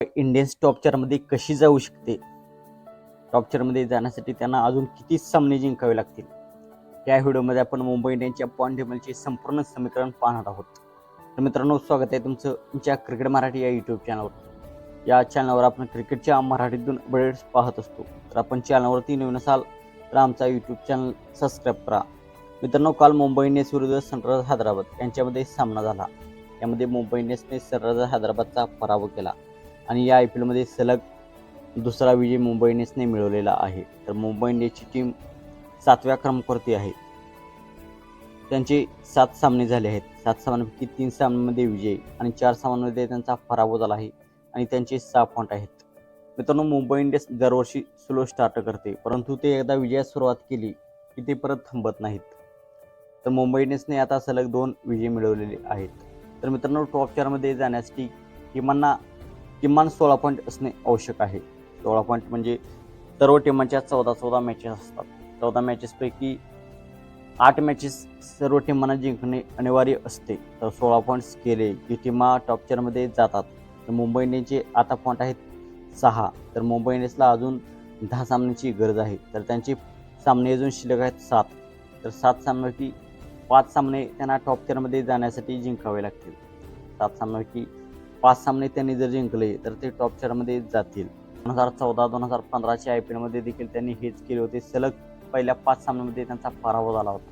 Indians top चारमध्ये कशी जाऊ शकते? टॉप चारमध्ये जाण्यासाठी त्यांना अजून किती सामने जिंकावे लागतील? या व्हिडिओमध्ये आपण मुंबई इंडियन्सच्या पॉईंट टेबलचे संपूर्ण समीकरण पाहणार आहोत. तर मित्रांनो स्वागत आहे तुमचं तुमच्या क्रिकेट मराठी या यूट्यूब चॅनलवर या चॅनलवर आपण क्रिकेटच्या मराठीतून अपडेट्स पाहत असतो. तर आपण चॅनलवरती नवीन असाल तर आमचा यूट्यूब चॅनल सबस्क्राईब करा. मित्रांनो काल मुंबई इंडियन्स विरुद्ध सनरायझर हैदराबाद यांच्यामध्ये सामना झाला. यामध्ये मुंबई इंडियन्सने सनरायझर हैदराबादचा पराभव केला. आणि या आय पी एलमध्ये सलग दुसरा विजय मुंबई इंडियन्सने मिळवलेला आहे. तर मुंबई इंडियन्सची टीम सातव्या क्रमांकावरती आहे. त्यांचे सात सामने झाले आहेत. सात सामन्यांपैकी तीन सामन्यांमध्ये विजय आणि चार सामन्यांमध्ये त्यांचा पराभव झाला आहे आणि त्यांचे सहा पॉईंट आहेत. मित्रांनो मुंबई इंडियन्स दरवर्षी स्लो स्टार्ट करते परंतु ते एकदा विजयास सुरुवात केली की ते परत थांबत नाहीत. तर मुंबई इंडियन्सने आता सलग दोन विजय मिळवलेले आहेत. तर मित्रांनो टॉप चारमध्ये जाण्यासाठी किमान किमान सोळा पॉईंट असणे आवश्यक आहे. सोळा पॉईंट म्हणजे सर्व टीमांच्या चौदा चौदा मॅचेस असतात. चौदा मॅचेसपैकी आठ मॅचेस सर्व टीमांना जिंकणे अनिवार्य असते. तर सोळा पॉईंट्स केले की टीमा टॉप चारमध्ये जातात. तर मुंबई इंडियन्सचे आता पॉईंट आहेत सहा. तर मुंबई इंडियन्सला अजून दहा सामन्याची गरज आहे. तर त्यांचे सामने अजून शिल्लक आहेत सात. तर सात सामन्यापैकी पाच सामने त्यांना टॉप चारमध्ये जाण्यासाठी जिंकावे लागतील. सात सामन्यापैकी पाच सामने त्यांनी जर जिंकले तर ते टॉप चारमध्ये जातील. दोन हजार चौदा दोन हजार पंधराच्या आय पी एलमध्ये देखील त्यांनी हेच केले होते. सलग पहिल्या पाच सामन्यामध्ये त्यांचा पराभव झाला होता.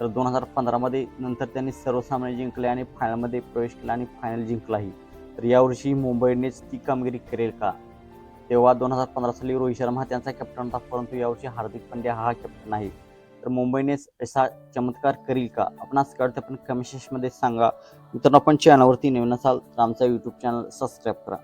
तर दोन हजार पंधरामध्ये नंतर त्यांनी सर्व सामने जिंकले आणि फायनलमध्ये प्रवेश केला आणि फायनल जिंकलाही. तर यावर्षी मुंबईनेच ती कामगिरी करेल का? तेव्हा दोन हजार पंधरा साली रोहित शर्मा हा त्यांचा कॅप्टन होता परंतु यावर्षी हार्दिक पांड्या हा कॅप्टन आहे तर मुंबईनेच असा चमत्कार करील का? आपण असं कळतं पण कमेंट सेक्शनमध्ये सांगा. मित्रांनो आपण चॅनलवरती नवीन असाल तर आमचा यूट्यूब चॅनल सबस्क्राईब करा.